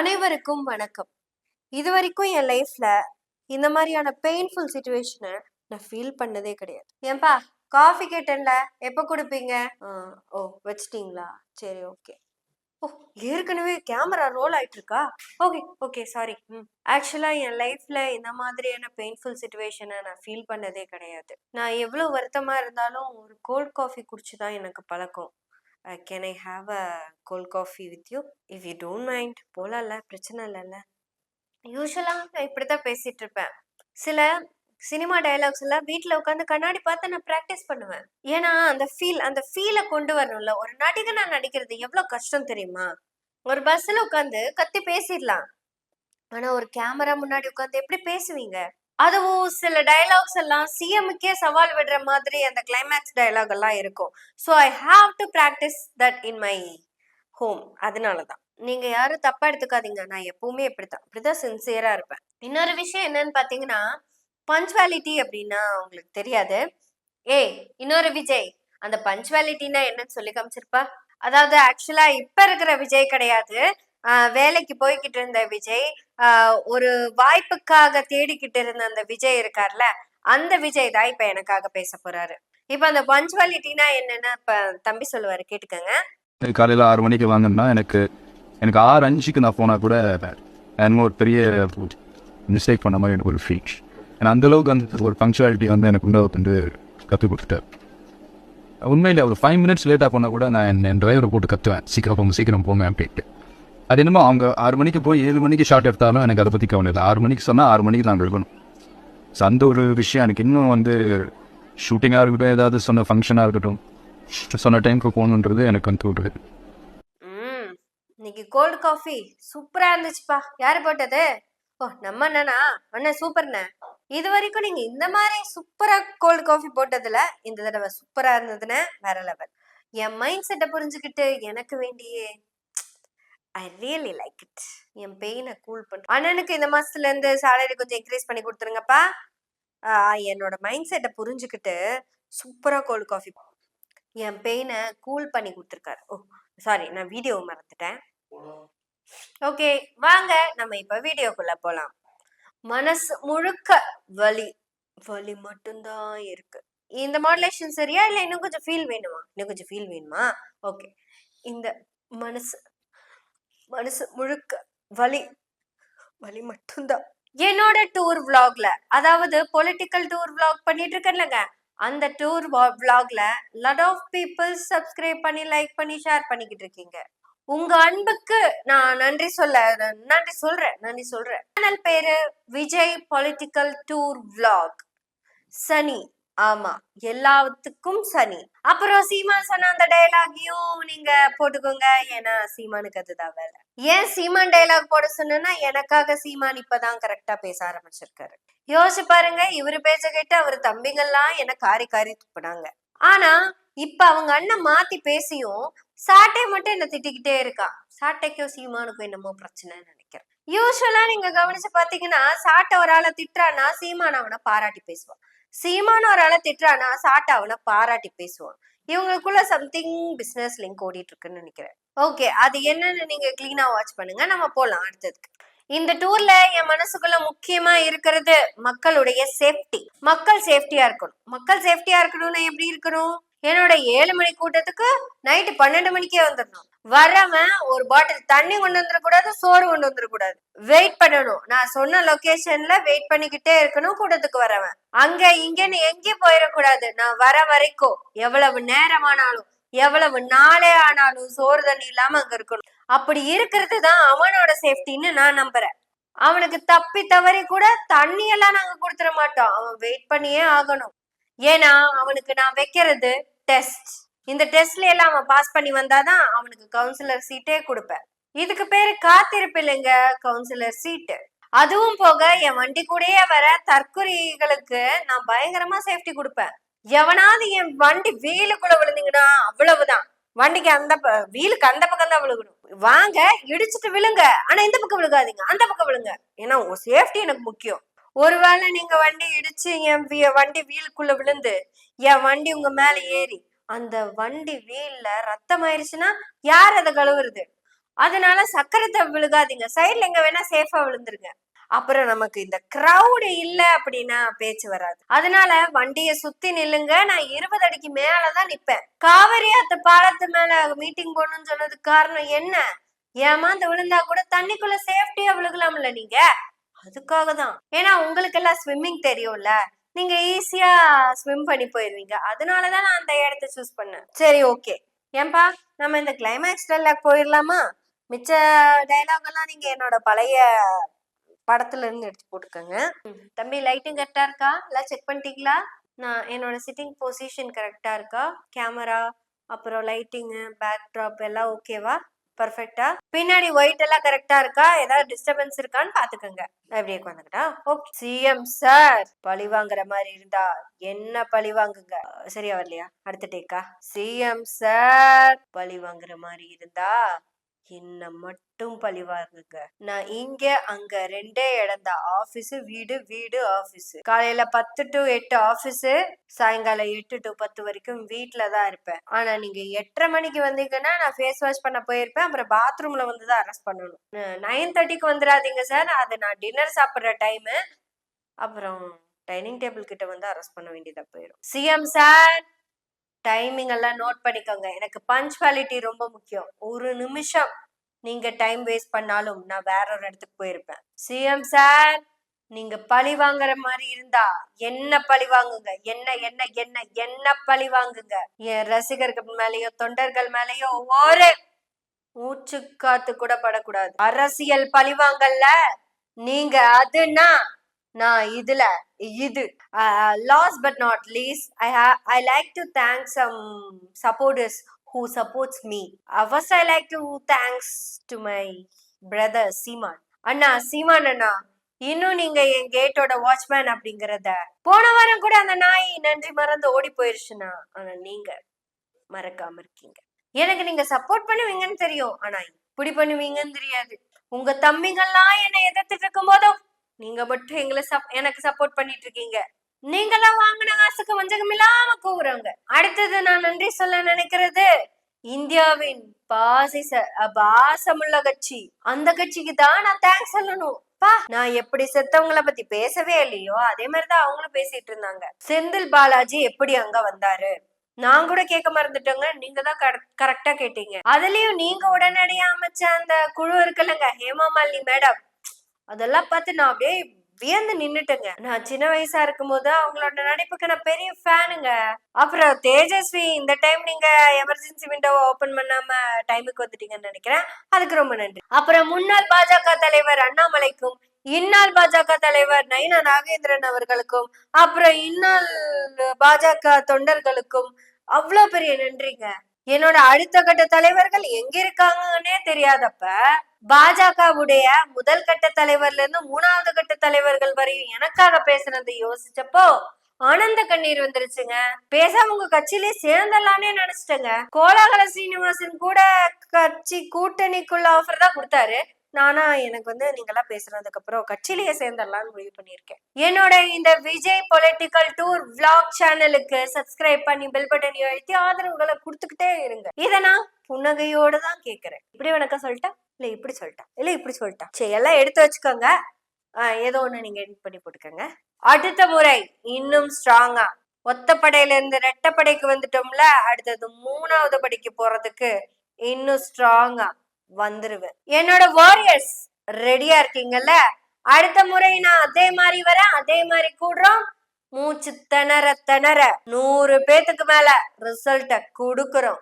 அனைவருக்கும் வணக்கம். இது வரைக்கும் என் லைஃப்ல இந்த மாதிரியான பெயின்ஃபுல் சுச்சுவேஷனை நான் ஃபீல் பண்ணதே கிடையாது. ஏன்பா காஃபி கேட்டேன்ல எப்போ கொடுப்பீங்க? ஓ வச்சிட்டீங்களா? சரி ஓகே ஓ ஏற்கனவே கேமரா ரோல் ஆயிட்டு இருக்கா ஓகே ஓகே சாரி ம் ஆக்சுவலாக என் லைஃப்ல இந்த மாதிரியான பெயின்ஃபுல் சுச்சுவேஷனை நான் ஃபீல் பண்ணதே கிடையாது. நான் எவ்வளோ வருத்தமா இருந்தாலும் ஒரு கோல்ட் காஃபி குடிச்சு தான் எனக்கு பழக்கம். Can I have a cold coffee with you if you don't mind போகலாம்ல பிரச்சனை இல்லைல்ல. யூஸ்வலாக நான் இப்படி தான் பேசிகிட்டு இருப்பேன். சில சினிமா டயலாக்ஸ் எல்லாம் வீட்டில் உட்காந்து கண்ணாடி பார்த்து நான் ப்ராக்டிஸ் பண்ணுவேன். ஏன்னா அந்த ஃபீல் அந்த ஃபீலை கொண்டு வரணும்ல. ஒரு நடிகை நான் நடிக்கிறது எவ்வளோ கஷ்டம் தெரியுமா? ஒரு பஸ்ஸில் உட்காந்து கத்தி பேசிடலாம். ஆனால் ஒரு கேமரா முன்னாடி உட்காந்து எப்படி பேசுவீங்க? அதுவும் சில டயலாக்ஸ் எல்லாம் சிஎம்முக்கே சவால் விடுற மாதிரி அந்த கிளைமேக்ஸ் டயலாக் எல்லாம் இருக்கும். So I have to practice that in my home அதனால தான் நீங்க யாரும் தப்பா எடுத்துக்காதீங்க. நான் எப்பவுமே இப்படித்தான். இப்படிதான் சின்சியரா இருப்பேன். இன்னொரு விஷயம் என்னன்னு பாத்தீங்கன்னா பஞ்சுவாலிட்டி அப்படின்னா உங்களுக்கு தெரியாது. ஏய் இன்னொரு விஜய் அந்த பஞ்சுவாலிட்டினா என்னன்னு சொல்லி காமிச்சிருப்பா? அதாவது ஆக்சுவலா இப்ப இருக்கிற விஜய் கிடையாது. வேலைக்கு போய்கிட்டு இருந்த விஜய் ஒரு வாய்ப்புக்காக தேடிக்கிட்டு இருந்த அந்த விஜய் இருக்கார்ல அந்த விஜய் தான் இப்ப எனக்காக பேச போறாரு. இப்ப அந்த பஞ்சுவாலிட்டினா என்னன்னு இப்ப தம்பி சொல்லுவாரு கேட்டுக்கங்க. காலையில் ஆறு மணிக்கு வாங்கினா எனக்கு எனக்கு ஆறு அஞ்சுக்கு நான் போனால் கூட என்னமோ ஒரு பெரிய மிஸ்டேக் பண்ண மாதிரி எனக்கு ஒரு ஃபீல் ஏன்னா அந்தளவுக்கு அந்த ஒரு பங்க்சுவாலிட்டி வந்து எனக்கு உள்ள வந்து கற்றுக் கொடுத்துட்டார். உண்மையில் ஒரு ஃபைவ் மினிட்ஸ் லேட்டாக போனால் கூட நான் என் என் டிரைவரை போட்டு கத்துவேன். சீக்கிரம் போங்க சீக்கிரம் போங்க அப்படின்ட்டு. அது என்னமோ அவங்க ஆறு மணிக்கு போய் ஏழு மணிக்கு ஷார்ட் எடுத்தாலும் எனக்கு அதை பற்றி கவனம் இல்லை. ஆறு மணிக்கு சொன்னால் ஆறு மணிக்கு நான் இருக்கணும் ஸோ அந்த ஒரு விஷயம். எனக்கு இன்னும் வந்து ஷூட்டிங்காக இருக்கட்டும் ஏதாவது சொன்ன ஃபங்க்ஷனாக இருக்கட்டும் சொன்ன டைமுக்கு போகணுன்றது எனக்கு வந்து ஒரு ம். இன்னைக்கு கோல்டு காஃபி சூப்பராக இருந்துச்சுப்பா. யார் போட்டது? ஓ நம்ம அண்ணனா? அண்ணன் சூப்பர்ண்ணே இது வரைக்கும் நீங்கள் இந்த மாதிரி சூப்பராக கோல்டு காஃபி போட்டதில் இந்த தடவை சூப்பராக இருந்ததுன்னு வேற லெவல் என் மைண்ட் செட்டை புரிஞ்சுக்கிட்டு எனக்கு வேண்டியே ஐ ரியலி லைக் இட் என் பெயினை கூல் பண்ண அண்ணனுக்கு இந்த மாதத்துலேருந்து சேலரி கொஞ்சம் இன்க்ரீஸ் பண்ணி கொடுத்துருங்கப்பா. என்னோட மைண்ட் செட்டை புரிஞ்சுக்கிட்டு சூப்பராக கோல்டு காஃபி என் பெயினை கூல் பண்ணி கொடுத்துருக்காரு. ஓ சாரி நான் வீடியோ மறந்துட்டேன். ஓகே வாங்க நம்ம இப்போ வீடியோக்குள்ளே போகலாம் மனசு முழுக்க வலி வலி மட்டும்தான் இருக்கு. இந்த மாடுலேஷன் சரியா இல்லை இன்னும் கொஞ்சம் ஃபீல் வேணுமா? இன்னும் கொஞ்சம் ஃபீல் வேணுமா? ஓகே இந்த மனசு மனசு முழுக்க வலி வலி மட்டும்தான். என்னோட டூர் விளாக்ல அதாவது பொலிட்டிக்கல் டூர் விளாக் பண்ணிட்டு இருக்கேன்லங்க அந்த டூர் விளாக்ல லட் ஆஃப் பீப்புள் சப்ஸ்கிரைப் பண்ணி லைக் பண்ணி ஷேர் பண்ணிக்கிட்டு இருக்கீங்க உங்க அன்புக்கு நான் நன்றி சொல்ல நன்றி சொல்றேன் நன்றி சொல்றேன். சேனல் பேரு விஜய் பொலிட்டிக்கல் டூர் விளாக் சனி ஆமா எல்லாத்துக்கும் சனி. அப்புறம் சீமான் சொன்ன அந்த டைலாகையும் நீங்க போட்டுக்கோங்க. ஏன்னா சீமானுக்கு அதுதான் வேலை. ஏன் சீமான் டைலாக் போட சொன்னா எனக்காக சீமான் இப்பதான் கரெக்டா பேச ஆரம்பிச்சிருக்காரு. யோசிச்சு பாருங்க இவரு பேச கேட்டு அவர் தம்பிங்கெல்லாம் என்ன காரி காரி துப்புனாங்க. ஆனா இப்ப அவங்க அண்ணன் மாத்தி பேசியும் சாட்டை மட்டும் என்ன திட்டிக்கிட்டே இருக்கான் சாட்டைக்கும் சீமானுக்கும் என்னமோ பிரச்சனைன்னு நினைக்கிறேன். யூஸ்வலா நீங்க கவனிச்சு பாத்தீங்கன்னா சாட்டை ஒரு ஆளை திட்டுறான்னா சீமான் அவனை பாராட்டி பேசுவான். சீமான் ஒரு ஆளை திட்டுறானா? சாட்டா அவனை பாராட்டி பேசுவான். இவங்களுக்குள்ள சம்திங் பிசினஸ் லிங்க் ஓடிட்டு இருக்குன்னு நினைக்கிறேன். ஓகே அது என்னன்னு நீங்க கிளீனா வாட்ச் பண்ணுங்க. நம்ம போலாம் அடுத்ததுக்கு. இந்த டூர்ல என் மனசுக்குள்ள முக்கியமா இருக்கிறது மக்களுடைய சேஃப்டி மக்கள் சேஃப்டியா இருக்கணும். மக்கள் சேஃப்டியா இருக்கணும்னா எப்படி இருக்கணும்? என்னோட ஏழு மணி கூட்டத்துக்கு நைட்டு பன்னெண்டு மணிக்கே வந்துடணும். வரவன் ஒரு பாட்டில் தண்ணி கொண்டு வந்துடக்கூடாது சோறு கொண்டு வந்துடக்கூடாது. வெயிட் பண்ணணும். நான் சொன்ன லொக்கேஷன்ல வெயிட் பண்ணிக்கிட்டே இருக்கணும் கூட்டத்துக்கு வரவன். அங்க இங்கன்னு எங்கேயும் போயிடக்கூடாது. நான் வர வரைக்கும் எவ்வளவு நேரமானாலும் எவ்வளவு நாளே ஆனாலும் சோறு தண்ணி இல்லாம அங்க இருக்கணும். அப்படி இருக்கிறது தான் அவனோட சேஃப்டின்னு நான் நம்புறேன். அவனுக்கு தப்பி தவறி கூட தண்ணி எல்லாம் நாங்க கொடுத்துட மாட்டோம். அவன் வெயிட் பண்ணியே ஆகணும். ஏன்னா அவனுக்கு நான் வைக்கிறது டெஸ்ட் இந்த டெஸ்ட்ல எல்லாம் அவன் பாஸ் பண்ணி வந்தாதான் அவனுக்கு கவுன்சிலர் சீட்டே கொடுப்பேன். இதுக்கு பேரு காத்திருப்பு இல்லைங்க கவுன்சிலர் சீட்டு அதுவும் போக என் வண்டி கூடயே வர தற்கொலைகளுக்கு நான் பயங்கரமா சேஃப்டி கொடுப்பேன். எவனாவது என் வண்டி வீலுக்குள்ள விழுந்தீங்கன்னா அவ்வளவுதான். வண்டிக்கு அந்த வீலுக்கு அந்த பக்கம் தான் விழுகணும். வாங்க இடிச்சிட்டு விழுங்க. ஆனா இந்த பக்கம் விழுகாதீங்க. அந்த பக்கம் விழுங்க. ஏன்னா உங்க சேஃப்டி எனக்கு முக்கியம். ஒருவேளை நீங்க வண்டி இடிச்சு என் வீ- வண்டி வீலுக்குள்ள விழுந்து என் வண்டி உங்க மேல ஏறி அந்த வண்டி வீல்ல ரத்தம் ஆயிருச்சுன்னா யார் அதை கழுவுறது? அதனால சக்கரத்தை விழுகாதீங்க. சைடுல எங்க வேணா சேஃபா விழுந்துருங்க. அப்புறம் நமக்கு இந்த கிரவுடு இல்ல அப்படின்னா பேச்சு வராது. அதனால வண்டிய சுத்தி நில்லுங்க. நான் இருபது அடிக்கு மேலதான் நிப்பேன். காவிரி அத்த பாலத்து மேல மீட்டிங் போகணும்னு சொன்னதுக்கு காரணம் என்ன? ஏமாந்து விழுந்தா கூட தண்ணிக்குள்ள சேஃப்டியா விழுகலாம்ல நீங்க? அதுக்காக தான். ஏன்னா உங்களுக்கு எல்லாம் ஸ்விம்மிங் தெரியும்ல. நீங்க ஈஸியா ஸ்விம் பண்ணி போயிருவீங்க. அதனாலதான் நான் அந்த இடத்த சூஸ் பண்ணேன். சரி ஓகே ஏன்பா நம்ம இந்த கிளைமேக்ஸ் டைலாக் போயிடலாமா மிச்ச டைலாக் எல்லாம் நீங்க என்னோட பழைய படத்துல இருந்து எடுத்து போட்டுக்கோங்க. தம்பி லைட்டிங் கரெக்டா இருக்கா? எல்லாம் செக் பண்ணிட்டீங்களா? நான் என்னோட சிட்டிங் பொசிஷன் கரெக்டா இருக்கா? கேமரா அப்புறம் லைட்டிங்கு பேக் ட்ராப் எல்லாம் ஓகேவா பர்ஃபெக்டா பின்னாடி ஒயிட் எல்லாம் கரெக்டா இருக்கா? ஏதாவது டிஸ்டர்பன்ஸ் இருக்கான்னு பாத்துக்கோங்க. அப்படியே உட்காந்துக்கிட்டா ஓகே சிஎம் சார் பழி வாங்குற மாதிரி இருந்தா என்ன பழி வாங்குங்க? சரியா வரலையா அடுத்த டேக்கா சிஎம் சார் பழி வாங்குற மாதிரி இருந்தா என்ன மட்டும் பழி வாங்குங்க நான் இங்க அங்க ரெண்டே இடம் தான். ஆபீஸ் வீடு வீடு ஆபீஸ் காலையில பத்து டு எட்டு ஆபீஸ் சாயங்காலம் எட்டு டு பத்து வரைக்கும் வீட்ல தான் இருப்பேன். ஆனா நீங்க எட்டரை மணிக்கு வந்தீங்கன்னா நான் ஃபேஸ் வாஷ் பண்ண போயிருப்பேன். அப்புறம் பாத்ரூம்ல வந்து தான் அரெஸ்ட் பண்ணணும். நைன் தேர்ட்டிக்கு வந்துடாதீங்க சார் அது நான் டின்னர் சாப்பிட்ற டைமு அப்புறம் டைனிங் டேபிள் கிட்ட வந்து அரெஸ்ட் பண்ண வேண்டியதா போயிடும் சிஎம் சார் டைமிங் எல்லாம் நோட் பண்ணிக்கோங்க. எனக்கு பஞ்சுவாலிட்டி ரொம்ப முக்கியம். ஒரு நிமிஷம் நீங்க டைம் வேஸ்ட் பண்ணாலும் நான் வேற ஒரு இடத்துக்கு போயிருப்பேன். சிஎம் சார் நீங்க பழி வாங்குற மாதிரி இருந்தா என்ன பழி வாங்குங்க? என்ன என்ன என்ன என்ன பழி வாங்குங்க? என் ரசிகர்கள் மேலேயோ தொண்டர்கள் மேலேயோ ஒரு மூச்சு காத்து கூட படக்கூடாது. அரசியல் பழி வாங்கல்ல? நீங்க அதுனா நான் இதுல இது. Last but not least I I like to thank some supporters who supports me first I like to thanks to my brother Seeman Anna Seeman Anna இன்னும் நீங்க என் கேட்டோட வாட்ச்மேன் அப்படிங்கறத போன வாரம் கூட அந்த நாய் நன்றி மறந்து ஓடி போயிருச்சுண்ணா. ஆனா நீங்க மறக்காம இருக்கீங்க. எனக்கு நீங்க சப்போர்ட் பண்ணுவீங்கன்னு தெரியும் ஆனா இப்படி பண்ணுவீங்கன்னு தெரியாது. உங்க தம்பிங்கெல்லாம் என்னை எதிர்த்துட்டு இருக்கும் போதும் நீங்க மட்டும் எங்களை சப் எனக்கு சப்போர்ட் பண்ணிட்டு இருக்கீங்க நீங்களாம் வாங்கின காசுக்கு வஞ்சகம் இல்லாம கூவுறவங்க. அடுத்தது நான் நன்றி சொல்ல நினைக்கிறது இந்தியாவின் பாசிச பாசமுள்ள கட்சி. அந்த கட்சிக்கு தான் நான் தேங்க்ஸ் சொல்லணும். பா நான் எப்படி செத்தவங்கள பத்தி பேசவே இல்லையோ அதே மாதிரிதான் அவங்களும் பேசிட்டு இருந்தாங்க. செந்தில் பாலாஜி எப்படி அங்க வந்தாரு? நான் கூட கேட்க மறந்துட்டோங்க. நீங்க தான் கரெக்டா கேட்டீங்க. அதுலயும் நீங்க உடனடியா அமைச்ச அந்த குழு இருக்குல்லங்க ஹேமா மாலினி மேடம். அதெல்லாம் பார்த்து நான் அப்படியே வியந்து நின்னுட்டேங்க. நான் சின்ன வயசா இருக்கும்போது அவங்களோட நடிப்புக்கு நான் பெரிய ஃபேனுங்க. அப்புறம் தேஜஸ்வி இந்த டைம் நீங்க எமர்ஜென்சி விண்டோவை ஓபன் பண்ணாம டைமுக்கு வந்துட்டீங்கன்னு நினைக்கிறேன். அதுக்கு ரொம்ப நன்றி. அப்புறம் முன்னாள் பாஜக தலைவர் அண்ணாமலைக்கும் இந்நாள் பாஜக தலைவர் நயினா நாகேந்திரன் அவர்களுக்கும் அப்புறம் இந்நாள் பாஜக தொண்டர்களுக்கும் அவ்வளோ பெரிய நன்றிங்க. என்னோட அடுத்த கட்ட தலைவர்கள் எங்க இருக்காங்கன்னே தெரியாதப்ப பாஜகவுடைய முதல் கட்ட தலைவர்ல இருந்து மூணாவது கட்ட தலைவர்கள் வரையும் எனக்காக பேசுனதை யோசிச்சப்போ ஆனந்த கண்ணீர் வந்துருச்சுங்க. பேசாம உங்க கட்சியிலே சேர்ந்தலானே நினைச்சிட்டேங்க. கோலாகல சீனிவாசன் கூட கட்சி கூட்டணிக்குள்ள ஆஃபர் தான் கொடுத்தாரு. நானா எனக்கு வந்து நீங்கெல்லாம் பேசுனதுக்கு அப்புறம் கட்சியிலேயே சேர்ந்துடலாம்னு முடிவு பண்ணியிருக்கேன். என்னோட இந்த விஜய் பொலிட்டிக்கல் டூர் விளாக் சேனலுக்கு சப்ஸ்கிரைப் பண்ணி பெல் பட்டன் அழுத்தி ஆதரவுகளை கொடுத்துக்கிட்டே இருங்க. இதை நான் புன்னகையோட தான் கேட்குறேன். இப்படி வணக்கம் சொல்லிட்டேன் இல்லை இப்படி சொல்லிட்டேன் இல்லை இப்படி சொல்லிட்டா? சரி எல்லாம் எடுத்து வச்சுக்கோங்க. ஏதோ ஒன்று நீங்கள் எடிட் பண்ணி போட்டுக்கோங்க. அடுத்த முறை இன்னும் ஸ்ட்ராங்கா ஒத்தப்படையில இருந்து ரெட்டப்படைக்கு வந்துட்டோம்ல அடுத்தது மூணாவது படிக்கு போறதுக்கு இன்னும் ஸ்ட்ராங்கா வந்துருவேன். என்னோட வாரியர்ஸ் ரெடியா இருக்கீங்கல்ல? அடுத்த முறை நான் அதே மாதிரி வரேன் அதே மாதிரி கூடுறோம். மூச்சு திணற திணற. நூறு பேத்துக்கு மேல ரிசல்ட்ட கொடுக்குறோம்.